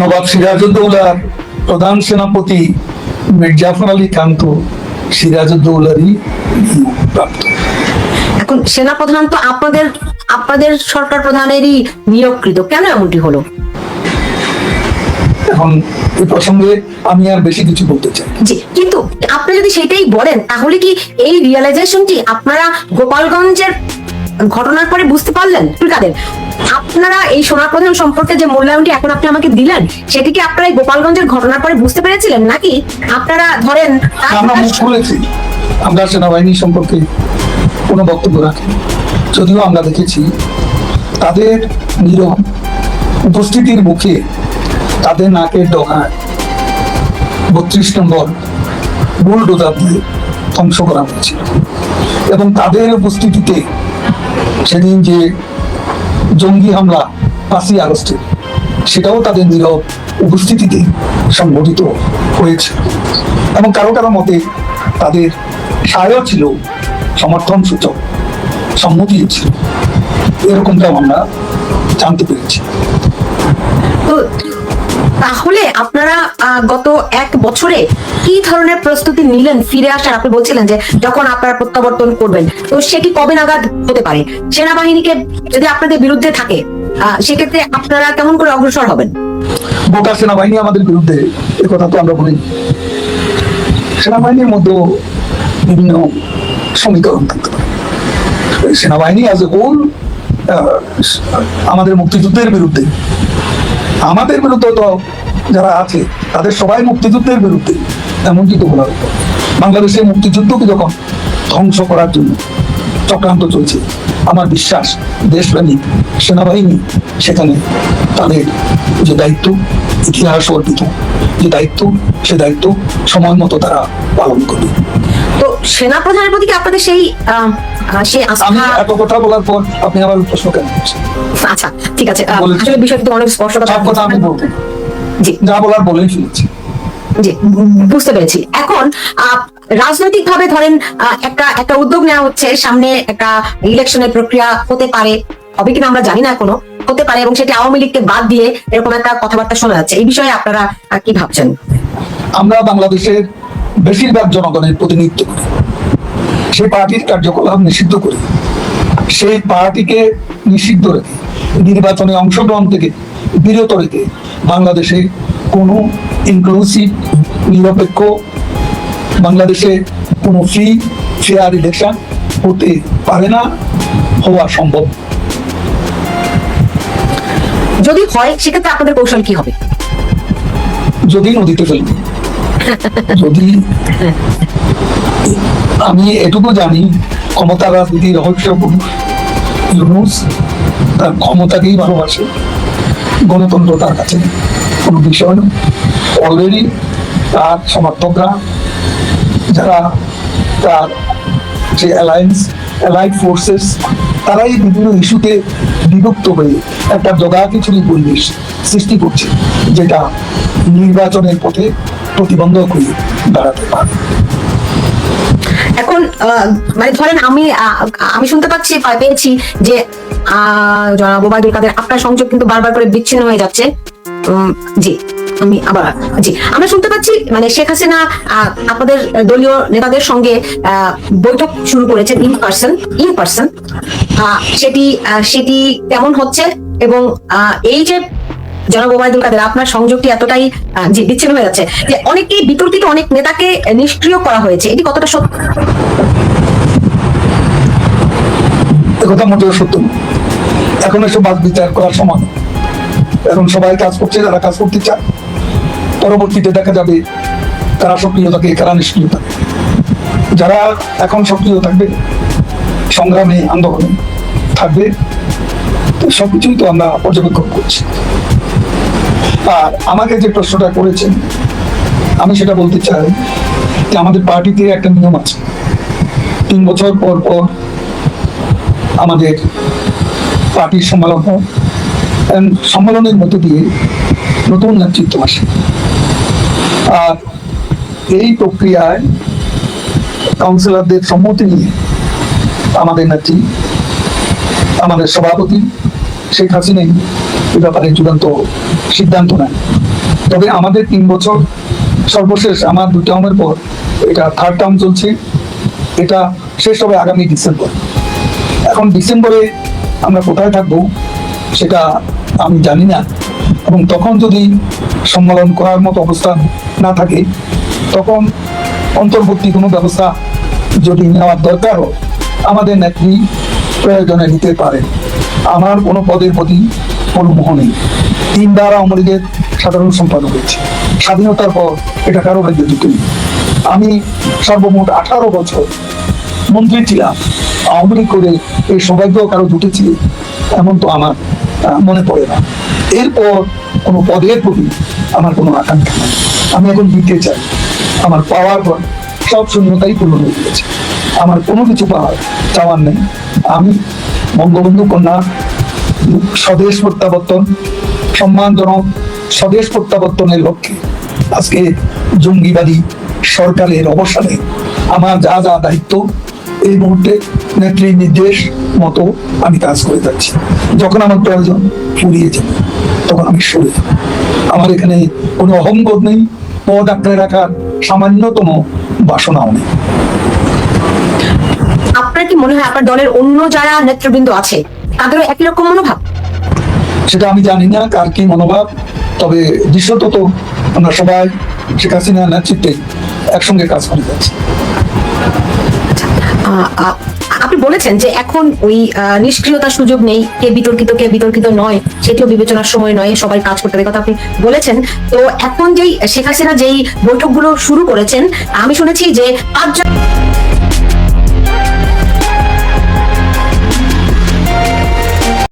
নবাব সিরাজউদ্দৌলার প্রধান সেনাপতি মির্জাফর আলী খান তো সিরাজউদ্দৌলারই প্রাপ্ত। এখন সেনাপ্রধান তো আপনাদের আপনাদের সরকার প্রধানেরই নিয়োগকৃত। কেন এমনটি হলো? এখন এই প্রসঙ্গে আমি আর বেশি কিছু বলতে চাই জি কিন্তু আপনি যদি সেটাই বলেন তাহলে কি এই রিয়েলাইজেশনটি আপনারা গোপালগঞ্জের ঘটনার পরে বুঝতে পারলেন? কাদের আপনারা এই সোনার প্রধান সম্পর্কে যে মূল্যায়নটি এখন আপনি আমাকে দিলেন সেটি কি আপনারা গোপালগঞ্জের ঘটনার পরে বুঝতে পেরেছিলেন? নাকি আপনারা ধরেন আমরা সেনাবাহিনী সম্পর্কে কোনো বক্তব্য রাখি যদিও আমরা দেখেছি তাদের নীরব উপস্থিতির মুখে তাদের নাকের ডগায় বত্রিশ নম্বর বুলডোজার দিয়ে ধ্বংস করা হয়েছিল। এবং তাদের উপস্থিতিতে সেদিন যে জঙ্গি হামলা পাঁচই আগস্টে, সেটাও তাদের নীরব উপস্থিতিতে সংঘটিত হয়েছে। এবং কারও কারও মতে তাদের সায়ও ছিল সমর্থন সূচক, সম্মতি ছিল এরকমটাও আমরা জানতে পেরেছি। তাহলে আপনারা গত এক বছরে কি ধরনের প্রস্তুতি নিলেন ফিরে আসার? আপনি বলছিলেন যে যখন আপনারা প্রত্যাবর্তন করবেন, তো সেটি কবে নাগাদ হতে পারে? সেনাবাহিনীকে যদি আপনাদের বিরুদ্ধে থাকে সেক্ষেত্রে আপনারা কেমন করে অগ্রসর হবেন? গোটা সেনাবাহিনী আমাদের বিরুদ্ধে কথা তো আমরা বলি সেনাবাহিনীর মধ্যে বিভিন্ন সমীকরণ থাকতে সেনাবাহিনী অ্যাজ এ হোল আমাদের মুক্তিযুদ্ধের বিরুদ্ধে আমাদের বিরুদ্ধে তো যারা আছে, তাদের সবাই মুক্তিযুদ্ধের বিরুদ্ধে। এমনকি তো বলা হতো বাংলাদেশের মুক্তিযুদ্ধকে যখন ধ্বংস করার জন্য চক্রান্ত চলছে, আমার বিশ্বাস দেশপ্রেমী, সেনাবাহিনী সেখানে তাদের যে দায়িত্ব, ইতিহাস অর্পিত, যে দায়িত্ব, সে দায়িত্ব সময় মতো তারা পালন করবে। তো সেনাপ্রধানের প্রতি কি আপনাদের সেই সেই আস্থা? এত কথা বলার পর আপনি আবার প্রশ্ন কেন আচ্ছা ঠিক আছে আসলে বিষয়টি তো অনেক স্পষ্ট কথা আমি বলব জি। যা বলার বলেই ফেলেছি জি বুঝতে পেরেছি। এখন রাজনৈতিক ভাবে ধরেন একটা একটা উদ্যোগ নেওয়া হচ্ছে সামনে একটা ইলেকশনের প্রক্রিয়া হতে পারে হবে কিনা আমরা জানি না এখনও হতে পারে এবং সেটি আওয়ামী লীগকে বাদ দিয়ে এরকম একটা কথাবার্তা শোনা যাচ্ছে। এই বিষয়ে আপনারা কি ভাবছেন? আমরা বাংলাদেশের বেশিরভাগ জনগণের প্রতিনিধিত্ব করি। সেই পার্টির কার্যকলাপ নিষিদ্ধ করি। সেই পার্টিকে নিষিদ্ধ রেখে নির্বাচনে অংশগ্রহণ থেকে বিরত রেখে বাংলাদেশে কোনো ইনক্লুসিভ নিরপেক্ষ বাংলাদেশে কোনো ফ্রি ফেয়ার ইলেকশন হতে পারে না হওয়া সম্ভব। যদি হয় সেক্ষেত্রে আপনাদের কৌশল কি হবে? যদি নদীতে ফেলবে যদি আমি এটুকু জানি, ক্ষমতা রাজনীতির রহস্য ইউনুস তার ক্ষমতাকেই ভালোবাসে, গণতন্ত্র তার কাছে কোনো বিষয় অলরেডি তার সমর্থকরা, যারা তার যে অ্যালায়েন্স অ্যালাইড ফোর্সেস তারাই বিভিন্ন ইস্যুতে বিভক্ত হয়ে একটা জগাখিচুড়ি পরিবেশ সৃষ্টি করছে, যেটা নির্বাচনের পথে প্রতিবন্ধক হয়ে দাঁড়াতে পারে। এখন মানে ধরেন আমি আমি শুনতে পাচ্ছি পেয়েছি যে জনাব আপনার সংযোগ কিন্তু বারবার করে বিচ্ছিন্ন হয়ে যাচ্ছে। জি, আমি আবার, জি, আমরা শুনতে পাচ্ছি মানে শেখ হাসিনা আপনাদের দলীয় নেতাদের সঙ্গে বৈঠক শুরু করেছেন ইন পার্সন ইন পার্সন সেটি সেটি কেমন হচ্ছে? এবং এই যে কাদের, আপনার সংযোগটি এতটাই বিচ্ছিন্ন হয়ে যাচ্ছে যে বিতর্কিত, অনেক নেতাকে নিষ্ক্রিয় করা হয়েছে। এটি কতটা সত্য? মোটেও সত্য এখন এসব বাদ বিচার করার সময় এখন সবাই কাজ করছে, যারা কাজ করতে চায়। পরবর্তীতে দেখা যাবে কারা সক্রিয় থাকে, কারা নিষ্ক্রিয় থাকে। যারা এখন সক্রিয় থাকবে সংগ্রামে আন্দোলন থাকবে। তো সবকিছুই তো আমরা পর্যবেক্ষণ করছি। আর আমাকে যে প্রশ্নটা করেছেন, আমি সেটা বলতে চাই যে আমাদের পার্টিতে একটা নিয়ম আছে। তিন বছর পর পর আমাদের পার্টির সম্মেলন হয়। সম্মেলনের মধ্যে দিয়ে নতুন নেতৃত্ব আসে। আর এই প্রক্রিয়ায় কাউন্সিলরদের সম্মতি নিয়ে আমাদের নেত্রী, আমাদের সভাপতি শেখ হাসিনাই এ ব্যাপারে চূড়ান্ত সিদ্ধান্ত নেয়। তবে আমাদের তিন বছর সর্বশেষ আমার দু টার্মের পর এটা থার্ড টার্ম চলছে। এটা শেষ হবে আগামী ডিসেম্বর। এখন ডিসেম্বরে আমরা কোথায় থাকব সেটা আমি জানি না। এবং তখন যদি সম্মেলন করার মতো অবস্থা না থাকে, তখন অন্তর্বর্তী কোনো ব্যবস্থা যদি নেওয়ার দরকার হয় আমাদের নেত্রী প্রয়োজনে নিতে পারে। আমার কোনো পদের প্রতি কোনো মোহ নেই তিনবার আওয়ামী লীগের সাধারণ সম্পাদক হয়েছে। স্বাধীনতার পর এটা কারও ভাগ্যে জুটেনি আমি সর্বমোট আঠারো বছর মন্ত্রী ছিলাম। আওয়ামী লীগ করে এই সৌভাগ্য কারও জুটেছি এমন তো আমার মনে পড়ে না। এরপর কোনো পদের প্রতি আমার কোনো আকাঙ্ক্ষা নেই। আমি এখন দিতে চাই। আমার পাওয়ার পর সব শূন্যতাই পূর্ণ হয়ে গিয়েছে। আমার কোনো কিছু পাওয়ার চাওয়ার নেই। আমি বঙ্গবন্ধু কন্যা, স্বদেশ প্রত্যাবর্তন, সম্মানজনক স্বদেশ প্রত্যাবর্তনের লক্ষ্যে আজকে জঙ্গিবাদী সরকারের অবসানে আমার যা যা দায়িত্ব, এই মুহূর্তে নেত্রীর নির্দেশ মতো আমি কাজ করে যাচ্ছি। যখন আমার প্রয়োজন ফুরিয়ে যাবে, তখন আমি সরে যাব। আমার এখানে কোনো অহংবোধ নেই, পদ আঁকড়ে রাখার সামান্যতম বাসনাও নেই। আপনার কি মনে হয় আপনার দলের অন্য যারা নেতৃবৃন্দ আছে তাদেরও একই রকম মনোভাব? সেটা আমি জানি না কার কি মনোভাব তবে দৃশ্যত তো আমরা সবাই শেখ হাসিনার নেতৃত্বে একসঙ্গে কাজ করে যাচ্ছি। আহ, আপনি বলেছেন যে এখন ওই নিষ্ক্রিয়তার সুযোগ নেই কে বিতর্কিত কে বিতর্কিত নয় সেটিও বিবেচনার সময় নয় সবাই কাজ করতে হবে, কথা আপনি বলেছেন। তো এখন যেই শেখ হাসিনা যেই বৈঠকগুলো শুরু করেছেন আমি শুনেছি যে পাঁচজন